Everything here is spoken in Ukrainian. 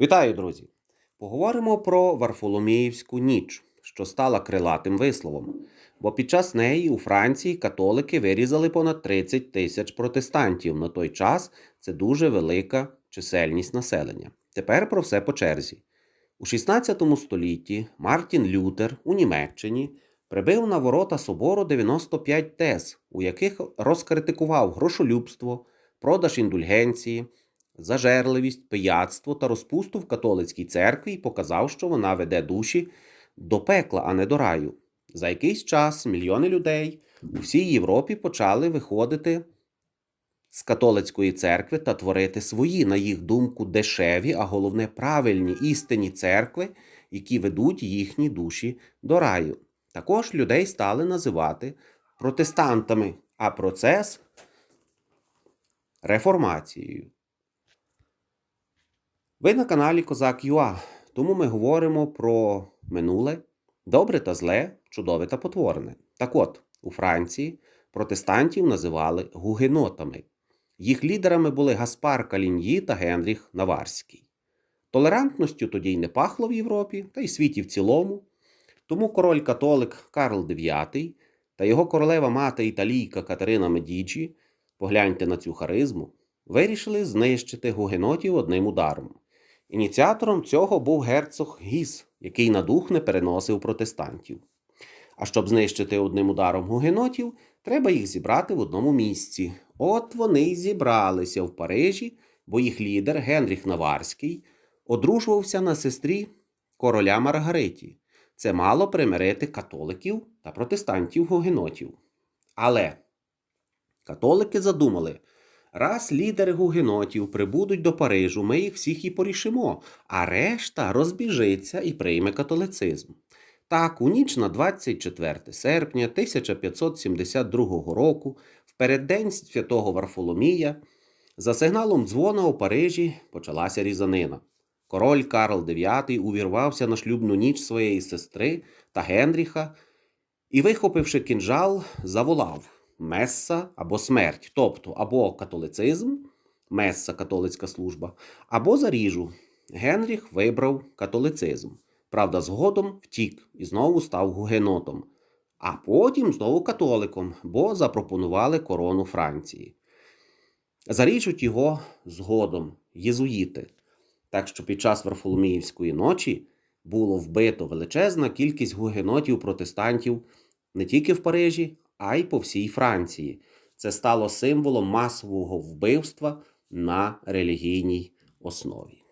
Вітаю, друзі! Поговоримо про Варфоломіївську ніч, що стала крилатим висловом, бо під час неї у Франції католики вирізали понад 30 тисяч протестантів. На той час це дуже велика чисельність населення. Тепер про все по черзі. У 16 столітті Мартін Лютер у Німеччині прибив на ворота собору 95 тез, у яких розкритикував грошолюбство, продаж індульгенції, зажерливість, пияцтво та розпусту в католицькій церкві і показав, що вона веде душі до пекла, а не до раю. За якийсь час мільйони людей у всій Європі почали виходити з католицької церкви та творити свої, на їх думку, дешеві, а головне правильні істинні церкви, які ведуть їхні душі до раю. Також людей стали називати протестантами, а процес реформацією. Ви на каналі Козак Юа, тому ми говоримо про минуле, добре та зле, чудове та потворне. Так от, у Франції протестантів називали гугенотами. Їх лідерами були Гаспар Каліньї та Генріх Наварський. Толерантністю тоді й не пахло в Європі, та й світі в цілому. Тому король-католик Карл IX та його королева мати італійка Катерина Медічі, погляньте на цю харизму, вирішили знищити гугенотів одним ударом. Ініціатором цього був герцог Гіс, який на дух не переносив протестантів. А щоб знищити одним ударом гугенотів, треба їх зібрати в одному місці. От вони й зібралися в Парижі, бо їх лідер Генріх Наварський одружувався на сестрі короля Маргариті. Це мало примирити католиків та протестантів гугенотів. Але католики задумали, раз лідери гугенотів прибудуть до Парижу, ми їх всіх і порішимо, а решта розбіжиться і прийме католицизм. Так, у ніч на 24 серпня 1572 року, в переддень святого Варфоломія, за сигналом дзвона у Парижі почалася різанина. Король Карл IX увірвався на шлюбну ніч своєї сестри та Генріха і, вихопивши кінжал, заволав месса або смерть, тобто або католицизм, месса католицька служба, або заріжу. Генріх вибрав католицизм. Правда, згодом втік і знову став гугенотом, а потім знову католиком, бо запропонували корону Франції. Заріжуть його згодом єзуїти. Так що під час Варфоломіївської ночі було вбито величезна кількість гугенотів протестантів не тільки в Парижі, а й по всій Франції. Це стало символом масового вбивства на релігійній основі.